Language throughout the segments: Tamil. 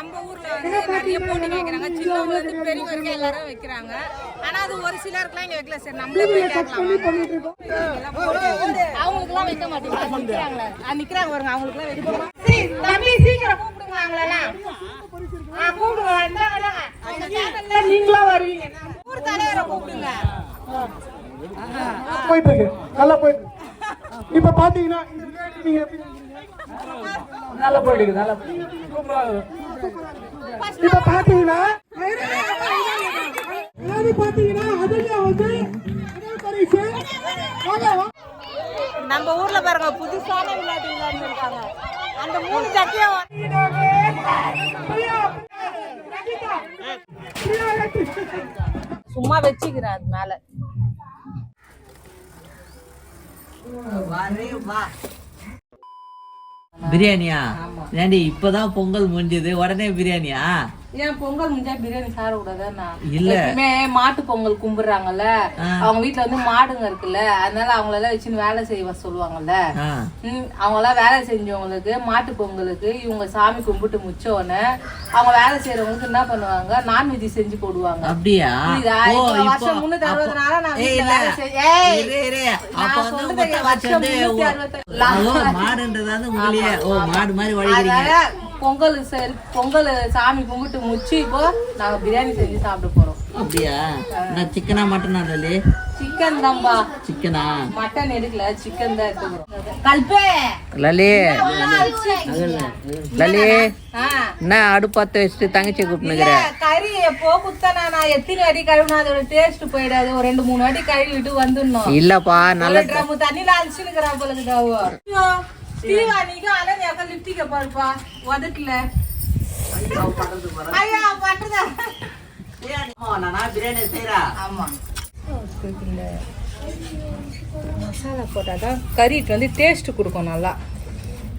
நம்ம ஊர்ல வந்து நிறைய போட்டி வைக்கிறாங்க சின்னவங்க இருந்து பெரியவங்க வரைக்கும் எல்லாரும் வைக்கிறாங்க. ஆனா அது ஒரு சிலருக்குலாம் இங்க வைக்கல சார். நம்மளே போய் கேட்கலாம்? அவங்களுக்குலாம் வைக்க மாட்டேங்கிறாங்க நிக்கிறாங்களே. ஆ, நிக்கிறாங்க பாருங்க. அவங்களுக்குலாம் வைக்கணுமா தம்பி சீக்கிரம் கூப்பிடுங்க அவங்களெல்லாம். ஆ, கூப்பிடுங்க. இந்தாங்க, இந்தாங்க. அவங்க சேனல்ல நீங்களா வருவீங்க. ஊர் தலைவரை கூப்பிடுங்க. போயிட்டு இருக்கு நல்லா போயிட்டு இருக்கு இப்ப பாத்தீங்கன்னா? நல்லா போயிட்டு இருக்கு நல்லா போயிட்டு இருக்கு. சூப்பரா இருக்கு. இப்ப பாத்தீங்கன்னா அதாவது பாத்தீங்கன்னா அதுல வந்து முதல் பரிசு வாங்க, வாங்க. நம்ம ஊர்ல பாருங்க புதுசான விளையாட்டு அந்த மூணு சட்டியும் சும்மா வச்சுக்கிறேன் அது மேல. பிரியாணியா? ஏண்டி இப்பதான் பொங்கல் முடிஞ்சது உடனே பிரியாணியா? ஏன் பொங்கல் முடிஞ்சா பிரியாணி சாப்பிட கூடாதா இல்ல. மாட்டு பொங்கல் கும்பிடுறாங்கல்ல. அவங்க வீட்ல வந்து மாடுங்க இருக்குல்ல. அதனால அவங்களெல்லாம் வச்சுன்னு வேலை செய்ய சொல்லுவாங்கல்ல. ஆ. ம், அவங்கெல்லாம் வேலை செஞ்சவங்களுக்கு மாட்டு பொங்கலுக்கு இவங்க சாமி கும்பிட்டு முடிச்ச உடனே அவங்க வேலை செய்யறவங்களுக்கு என்ன பண்ணுவாங்க? நான்வெஜ் செஞ்சு போடுவாங்க. அப்படியா? வருஷம் முன்னூத்தி அறுபது நாளா நான். வேலை செய்- ஏய், இரு, இரு. நான் அப்ப வந்து சொல்றது முட்டை வச்சு வருஷம் முன்னூத்தி அறுபத்தி- மாடுன்றது மாடு மாதிரி பொங்கல் சரி பொங்கல் சாமி கும்பிட்டு முடிச்சு இப்போ நாங்க பிரியாணி செஞ்சு சாப்பிட போறோம். அப்படியா? நான் சிக்கனா மட்டனா லலி சிக்கன் தான்பா சிக்கனா மட்டன் எடுக்கல சிக்கன் தான் எடுத்துக்கிறோம் கல்பே! லலி. லலி. என்ன அடுப்பாத்த வச்சுட்டு தங்கச்சி இல்ல, கூப்பிட்டுக்கிற கறி எப்போ குத்தனா நான் எத்தனை அடி கழுவினா அதோட டேஸ்ட் போயிடாது. ஒரு ரெண்டு மூணு அடி கழுவிட்டு வந்துடணும். இல்லப்பா நல்ல தண்ணியில அழிச்சுனுக்குறா போல இருக்குதாவோ ஐயோ ஸ்ரீவாணிக்கும் அனன் அக்கா லிப்டிக்க பாருப்பா. உதட்டுல ஐயா பண்றதா. நானா பிரியாணி செய்யறா ஆமா. மசாலா போட்டாதான் கறிக்கு வந்து டேஸ்ட் கொடுக்கும் நல்லா.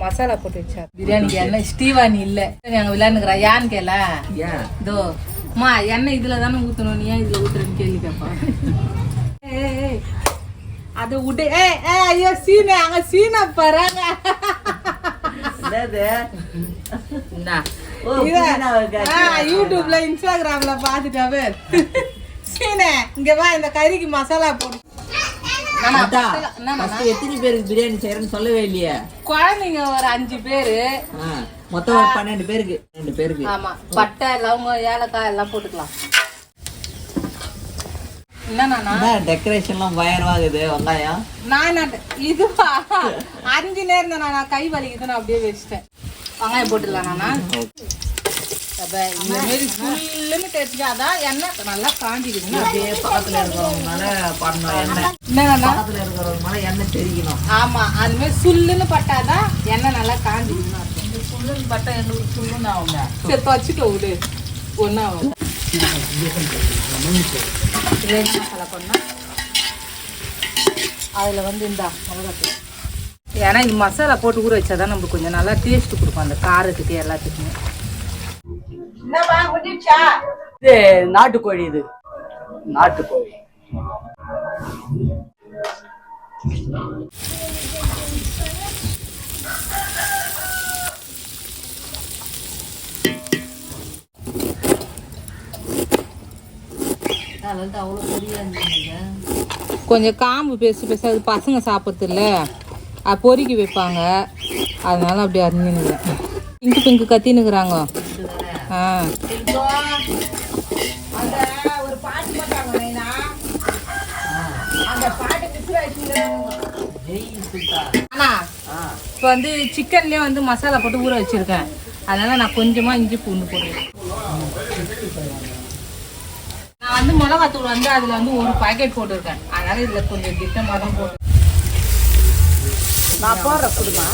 மசாலா போட்டு வச்சா பிரியாணிக்கு எண்ணெய் ஸ்டீவானி இல்ல. அங்க விளையாண்டுக்கிறா ஏன்னு கேள? ஏன்? இதோ அம்மா எண்ணெய் இதுல தானே ஊத்தணும் நீ ஏன் இதுல ஊத்துறேன்னு கேள்வி ஏய், அது விடு ஏ ஏ ஐயோ சீனை அங்க சீனை. ஆ, யூடியூப்ல இன்ஸ்டாகிராம்ல பாத்துட்டாவே சீனே இங்க வா இந்த கறிக்கு மசாலா போடு. எத்தனை பேருக்கு பிரியாணி செய்யறேன்னு சொல்லவே இல்லையே. குழந்தைங்க ஒரு அஞ்சு பேரு. மொத்தம் பன்னெண்டு பேருக்கு. ரெண்டு பேருக்கு. ஆமா பட்டை லவங்கம் ஏலக்காய் எல்லாம் போட்டுக்கலாம். டெக்கரேஷன்லாம் பயங்கரமாகுது வெங்காயம்? நான் இதுவா? அஞ்சு நேரம் தான் நான் கை வலிக்குதுன்னு அப்படியே வச்சுட்டேன். வெங்காயம் போட்டுடலாம் நானா? இந்த மாதிரி ஃபுல்லுன்னு தெரிஞ்சாதான் எண்ணெய் நல்லா காஞ்சிக்குதுங்க அப்படியே பக்கத்துல இருக்கிறவங்கனால பண்ணணும் எண்ணெய். என்னண்ணா பக்கத்துல இருக்கிறவங்கனால எண்ணெய் அது மாதிரி சுல்லுன்னு பட்டாதான் எண்ணெய் நல்லா அர்த்தம். சுள்ளுன்னு பட்டா எங்களுக்கு சுள்ளுன்னு ஆகுங்க சரி வச்சுக்க விடு. ஒன்றும் ஆகும் இது என்ன மசாலா பண்ணா அதில் வந்து இந்த மிளகாத்தூள். ஏன்னா இது மசாலா போட்டு ஊற வச்சாதான் நம்மளுக்கு கொஞ்சம் நல்லா டேஸ்ட் கொடுக்கும் அந்த காரத்துக்கு எல்லாத்துக்குமே. இது நாட்டுக்கோழி இது. நாட்டுக்கோழி. கொஞ்சம் காம்பு பேசி பேசி அது பசங்க சாப்பிட்றது இல்ல அது பொறுக்கி வைப்பாங்க. அதனால அப்படி அறிஞ்சுனுங்க பிங்கு பிங்கு கத்தினுக்குறாங்க ஆ. ஒரு பாட்டு போட்டாங்க அந்த பாட்டு அண்ணா இப்போ வந்து சிக்கன்லேயே வந்து மசாலா போட்டு ஊற வச்சிருக்கேன். அதனால நான் கொஞ்சமாக இஞ்சி பூண்டு போடுறேன் நான் வந்து மிளகாத்தூள் வந்து அதில் வந்து ஒரு பாக்கெட் போட்டிருக்கேன். அதனால இதில் கொஞ்சம் திட்டமாக தான் போட்டு நான் போடுற புதுமா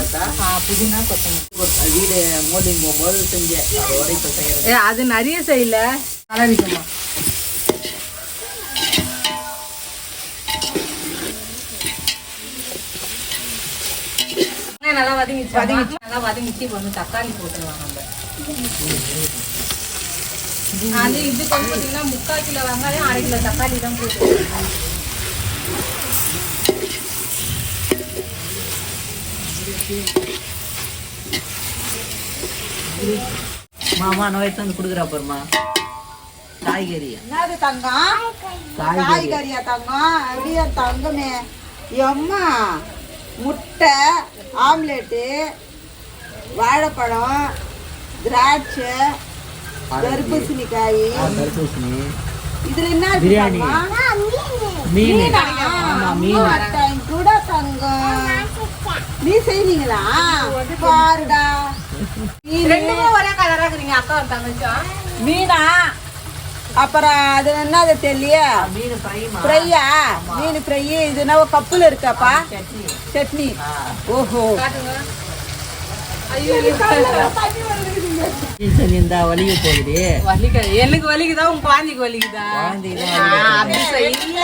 புதினா கொத்தமல்லி. வீடு மோடிங் போகும்போது செஞ்சேன் அதோட இப்ப செய்யறேன் ஏ அது நிறைய செய்யல. கலரிக்கமா நல்லா வதங்கிச்சு நல்லா வதங்கிச்சு வந்து தக்காளி போட்டுருவாங்க நம்ம. அது இதுக்கு வந்து பார்த்தீங்கன்னா முக்கால் கிலோ வெங்காயம் அரை கிலோ தக்காளி தான் போட்டுருவாங்க மாமா எடுத்து வந்து கொடுக்குறா பாருமா காய்கறி. என்னது தங்கம்? காய்கறி. காய்கறியா தங்கம்? அப்படியே தங்கமே. எம்மா முட்டை ஆம்லெட்டு வாழைப்பழம் திராட்சை தர்பூசணிக்காய். தர்பூசணி. இதுல என்ன இருக்கு பிரியாணி. மீன். மீன். கூட தங்கம். நீ செய்றீங்களா? பாருடா. ரெண்டுமே ஒரே கலரா இருக்கிறீங்க அக்கா ஒரு தங்கச்சும் மீனா? அப்புறம் அது என்னது தெரியல மீன் ஃப்ரைமா ஃப்ரையா மீன் ஃப்ரை இது என்ன கப்புல இருக்காப்பா? சட்னி. ஓஹோ. இந்த வலிக்கு போகுது வலிக்குது எனக்கு வலிக்குதா உன் குழந்தைக்கு வலிக்குதா இல்ல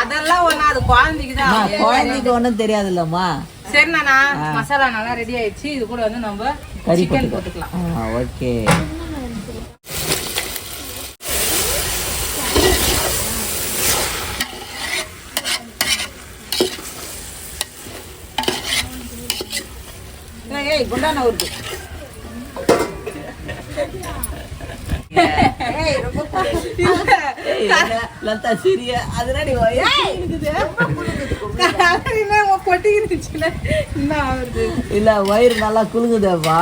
அதெல்லாம் ஒண்ணு அது குழந்தைக்கு அம்மா, தான் குழந்தைக்கு ஒண்ணும் தெரியாதுல்லம்மா. சரி நானா மசாலா நல்லா ரெடி ஆயிடுச்சு. இது கூட வந்து நம்ம சிக்கன் போட்டுக்கலாம். ஓகே ஏய், குண்டான வருது ரொம்ப லதா சிரிய அதனாடி கொட்டிக்கிருச்சுல என்ன ஆகுது இல்ல வயிறு நல்லா குலுங்குதேப்பா.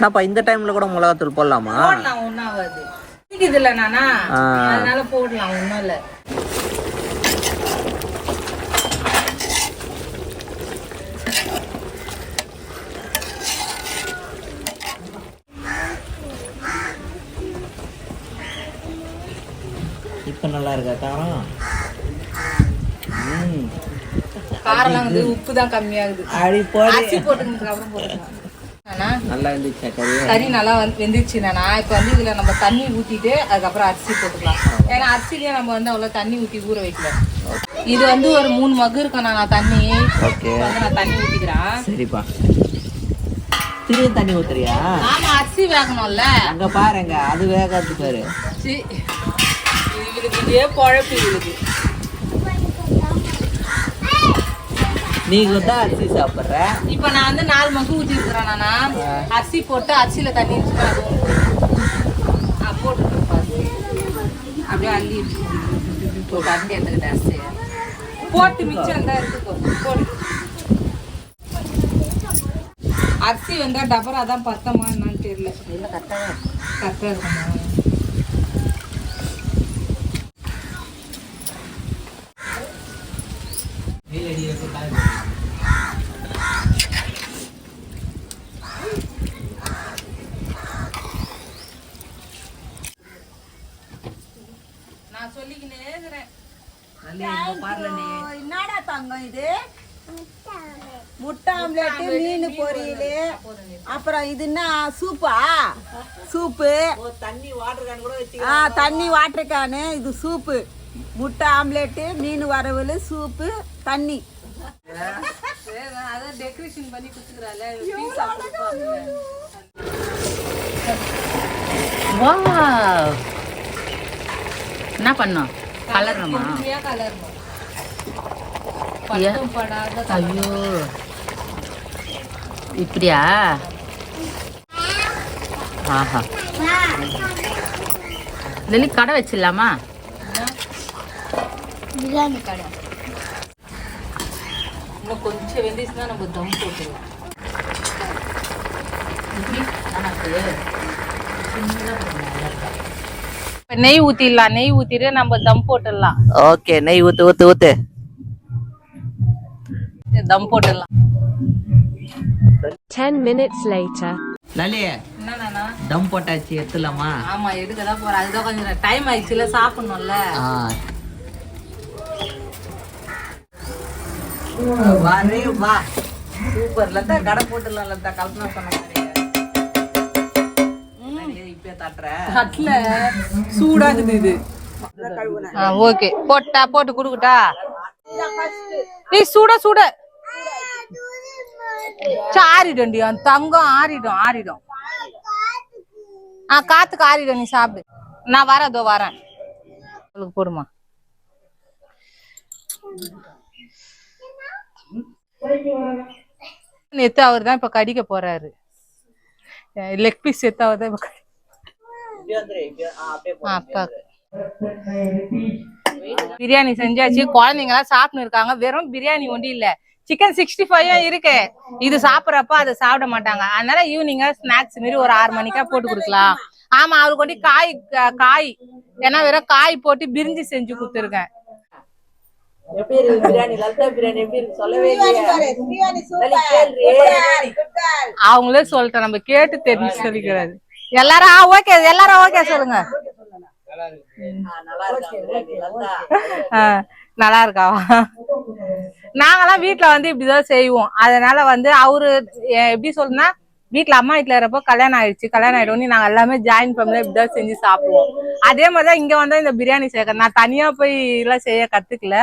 என்னப்பா இந்த டைம்ல கூட மிளகாத்தூள் போடலாமா? போடலாம் ஒன்றும் ஆகாது இது இல்ல நானா. அதனால போடலாம் ஒன்றும் இல்லை. இப்ப நல்லா இருக்கா காரம்? ம் காரெல்லாம் வந்து உப்பு தான் கம்மியாகுது. அடி போடி. அரிசி போட்டுக்கிறதுக்கு அப்புறம் போட்டுக்கலாம். நல்லா இருந்துச்சா கறி. கறி நல்லா வந்து வெந்துருச்சு நானா இப்போ வந்து இதுல நம்ம தண்ணி ஊத்திட்டு அதுக்கப்புறம் அரிசி போட்டுக்கலாம். ஏன்னா அரிசிலேயே நம்ம வந்து அவ்வளோ தண்ணி ஊத்தி ஊற வைக்கல. இது வந்து ஒரு மூணு மகு இருக்கும் நான் தண்ணி. ஓகே நான் தண்ணி ஊத்திக்கிறேன். சரிப்பா. திரும்பி தண்ணி ஊத்துறியா? ஆமா அரிசி வேகணும்ல. அங்க பாருங்க அது வேகாது பாரு. இதே குழப்பு இவளுக்கு நீங்க தான் அரிசி சாப்பிடுற? இப்போ நான் வந்து நாலு மகு ஊத்தி இருக்கிறேன் நானா. அரிசி போட்டு அரிசியில தண்ணி பாரு. அப்படியே அள்ளி போட்டு அள்ளி எடுத்துக்கிட்டேன் அரிசி போட்டு மிச்சம் தான் எடுத்துக்கோ. போடு. அரிசி வந்தா டபரா தான் பத்தமா என்னன்னு தெரியல. கரெக்டாக இருக்குமா? நான் சொல்லிக்கினே இருக்கிறேன். என்னடா தங்கம் இது? முட்டை ஆம்லெட் மீன் பொரியல். அப்புறம் இது என்ன சூப்பா? சூப்பு. தண்ணி வாட்டர் கேன் கூட வச்சு ஆ தண்ணி வாட்டர் கேனு இது சூப்பு. முட்டை ஆம்லெட்டு மீன் வறுவல் சூப்பு தண்ணி. அதான் டெக்கரேஷன் பண்ணி கொடுத்துக்கிறாள். பீஸா என்ன பண்ணோம் கலரணுமா? ஐயோ. இப்படியா? ஆஹா. லலி கடை வச்சிடலாமா? இன்னும் கொஞ்சம் வெந்துச்சுன்னா நம்ம தம் போட்டுருவோம். இப்ப நெய் ஊத்திடலாம் நெய் ஊத்திட்டு நம்ம தம் போட்டுடலாம். ஓகே நெய் ஊத்து ஊத்து ஊத்து. தம் போட்டுடலாம். 10 minutes later. லலி என்னண்ணா? தம் போட்டாச்சு எடுத்துலாமா ஆமா எடுக்கதான் போறேன். அதுதான் கொஞ்சம் டைம் ஆயிடுச்சுல சாப்பிடணும்ல. வா சூப்பர். லதா கடை போட்டுலாம் லதா. கல்பனா சொன்ன மாதிரி இப்ப தட்டுற தட்டுல. சூடாகுது இது. ஓகே. போட்டா போட்டு குடுக்கட்டா? ஏய் சூட சூட. ஆறிடும்டி. அந்த தங்கம் ஆறிடும் ஆறிடும். ஆ காத்துக்கு ஆறிடும் நீ சாப்பிடு. நான் வரேன் அதோ வரேன். உங்களுக்கு போடுமா? நேத்து அவர் தான் இப்ப கடிக்க போறாரு. லெக் பீஸ் எடுத்து அவர் தான் இப்ப பிரியாணி செஞ்சாச்சு குழந்தைங்க எல்லாம் சாப்பிட்டு இருக்காங்க வெறும் பிரியாணி ஒண்டி இல்ல. சிக்கன் சிக்ஸ்டி ஃபைவ் இருக்கு. இது சாப்பிடுறப்ப அதை சாப்பிட மாட்டாங்க. அதனால ஈவினிங்கா ஸ்நாக்ஸ் மாரி ஒரு ஆறு மணிக்கா போட்டு கொடுக்கலாம். ஆமா அவருக்கு கொண்டு காய் கா- காய். ஏன்னா வெறும் காய் போட்டு பிரிஞ்சி செஞ்சு கொடுத்துருக்கேன். எப்படி இருக்கு பிரியாணி? லலிதா பிரியாணி எப்படி இருக்கு? சொல்லவே இல்லையே. பிரியாணி கேள்வி. அவங்களே சொல்லிட்டேன் நம்ம கேட்டு தெரிஞ்சு சொல்லிக்கிறாரு எல்லாரும் ஓகே எல்லாரும் ஓகே சொல்லுங்க. நல்லா இருக்கா? இருக்காவா நாங்கெல்லாம் வீட்டுல வந்து இப்படிதான் செய்வோம். அதனால வந்து அவரு எப்படி சொல்லுனா வீட்டுல அம்மா வீட்டுல இருப்போ கல்யாணம் ஆயிடுச்சு கல்யாணம் ஆயிடுவோம் நாங்க எல்லாமே ஜாயின் ஃபேமிலியா இப்படிதான் செஞ்சு சாப்பிடுவோம். அதே மாதிரிதான் இங்க வந்தா இந்த பிரியாணி சேர்க்க நான் தனியா போய் எல்லாம் செய்ய கத்துக்கல.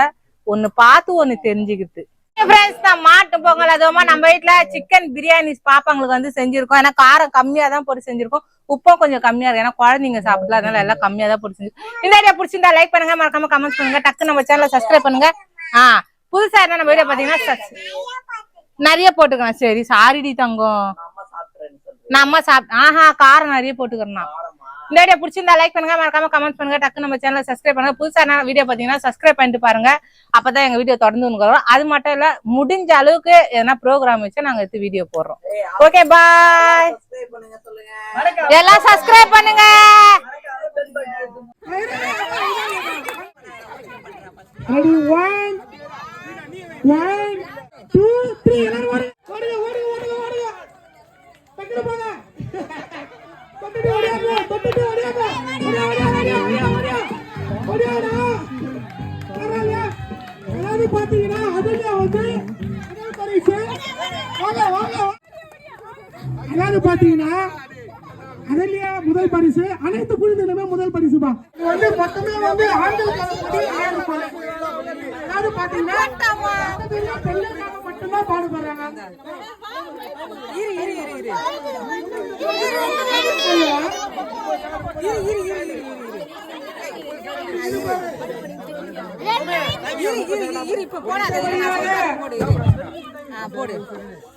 ஒண்ணு பார்த்து ஒண்ணு தெரிஞ்சுக்கிட்டு. ஃப்ரெண்ட்ஸ் மாட்டு பொங்கல் அதுவுமா நம்ம வீட்டுல சிக்கன் பிரியாணி பாப்பாங்களுக்கு வந்து செஞ்சிருக்கோம். ஏன்னா காரம் கம்மியா தான் போட்டு செஞ்சிருக்கோம். உப்பும் கொஞ்சம் கம்மியா இருக்கு. ஏன்னா குழந்தைங்க சாப்பிடல அதனால எல்லாம் கம்மியா தான் போட்டு இந்த ஐடியா பிடிச்சிருந்தா லைக் பண்ணுங்க. மறக்காம கமெண்ட் பண்ணுங்க. டக்கு நம்ம சேனலை சப்ஸ்கிரைப் பண்ணுங்க. ஆ புதுசா என்ன நம்ம வீடியோ பாத்தீங்கன்னா நிறைய போட்டுக்கலாம். சரி சாரிடி தங்கம். அம்மா நான் அம்மா சாப் ஆஹா காரம் நிறைய போட்டுக்கிறேன் இந்த வீடியோ பிடிச்சிருந்தா லைக் பண்ணுங்க மறக்காம கமெண்ட் பண்ணுங்க. டக்கு நம்ம சேனலை சப்ஸ்கிரைப் பண்ணுங்க. புதுசா என்ன வீடியோ பாத்தீங்கன்னா சப்ஸ்கிரைப் பண்ணிட்டு பாருங்க. அப்பதான் எங்க வீடியோ தொடர்ந்து உங்களுக்கு வரும். அது மட்டும் இல்ல முடிஞ்ச அளவுக்கு எதனா ப்ரோக்ராம் வச்சு நாங்க எடுத்து வீடியோ போடுறோம். ஓகே பாய் சப்ஸ்கிரைப் பண்ணுங்க சொல்லுங்க. எல்லாம் சப்ஸ்கிரைப் பண்ணுங்க. Ready one one two three எல்லாரும் ஓடுங்க ஓடுங்க ஓடுங்க பாத்தீங்கன்னா அதுலயே முதல் பரிசு அனைத்து குழுதிலுமே முதல் பரிசுப்பா இது வந்து மொத்தமே வந்து ரூபாய். அதாவது பாத்தீங்கன்னா பெண்களுக்காக பெண்களுக்காக மட்டும்தான் பாடுபடுறாங்க வெற்றி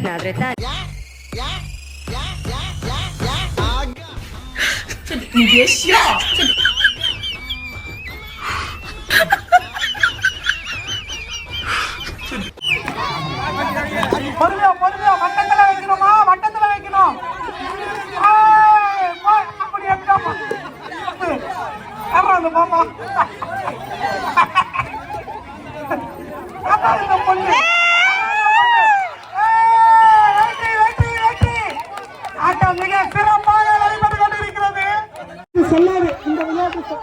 Nadreta. 你别笑。பொறுமையா பொறுமையா வட்டத்துல வைக்கணுமா வட்டத்துல வைக்கணும் அப்படி ஆமா அந்த சொல்லாது இந்த விளையாட்டு?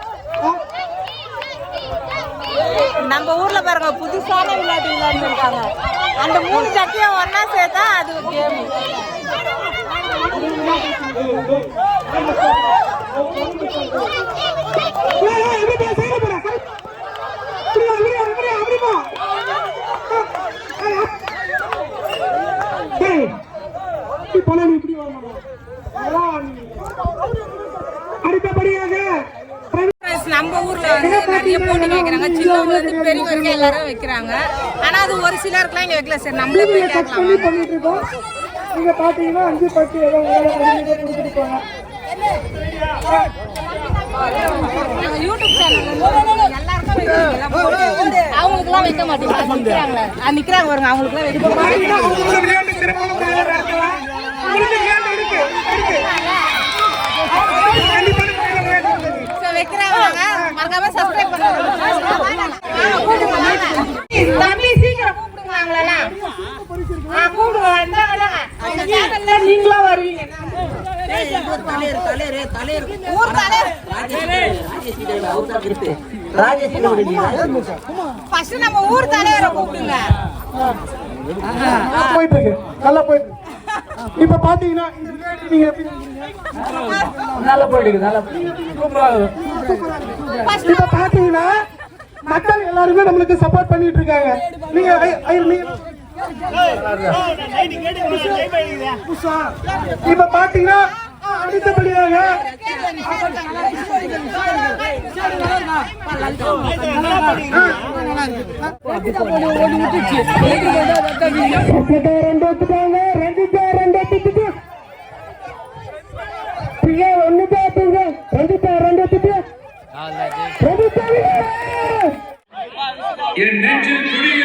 நம்ம ஊர்ல பாருங்க புதுசான விளையாட்டு விளையாண்டுருக்காங்க அந்த மூணு சட்டியும் ஒன்னா சேர்த்தா அது கேம் ஏய், ஏய், இப்படி போ, சைடுல போடா, சைடு. இப்படி வா, இப்படி வா, இப்படி வா, அப்படி போ. ஏய், ஏய். டேய், இப்படி போனா நீ இப்படி வரணும். அதான் நீ. அடுத்தபடியாக Friends, நம்ம ஊர்ல வந்து நிறைய போட்டி வைக்கிறாங்க சின்னவங்க இருந்து பெரியவங்க எல்லாரும் வைக்கிறாங்க. ஆனா அது ஒரு சிலருக்குலாம் இங்க வைக்கல சரி. நம்மளே போய் கட் கேட்கலாம்? நீங்க பாத்தீங்கன்னா அஞ்சு பத்து ஏதோ உங்களால முடிஞ்சதை கொடுத்துட்டு போங்க நாங்க யூடியூப் சேனல் எல்லாருக்கும். அவங்களுக்குலாம் வைக்க மாட்டோம் நிக்கிறாங்களே. நிக்கிறாங்க பாருங்க. அவங்களுக்குலாம் வைக்க மாட்டோம் மறக்காம சப்ஸ்கிரைப் பண்ணுங்க தம்பி சீக்கிரம் கூப்பிடுவாங்களா கூப்பிடுவோம் இந்தாங்க நீங்களும் வருவீங்க. நம்ம ஊர் தலைவரை நல்லா போயிட்டு இப்ப பாத்தீங்கன்னா மக்கள் எல்லாருமே நம்மளுக்கு சப்போர்ட் பண்ணிட்டு இருக்காங்க நீங்க ஐ- ஐ- நீங்க புதுசா? இப்ப பாத்தீங்கன்னா அடுத்தபடியாக ரெண்டு எடுத்துட்டாங்க ரெண்டு பேர் ரெண்டு எடுத்துட்டு பிரியா ஒண்ணு பேர் ரெண்டு பேர் ரெண்டு எடுத்துட்டு ரெண்டு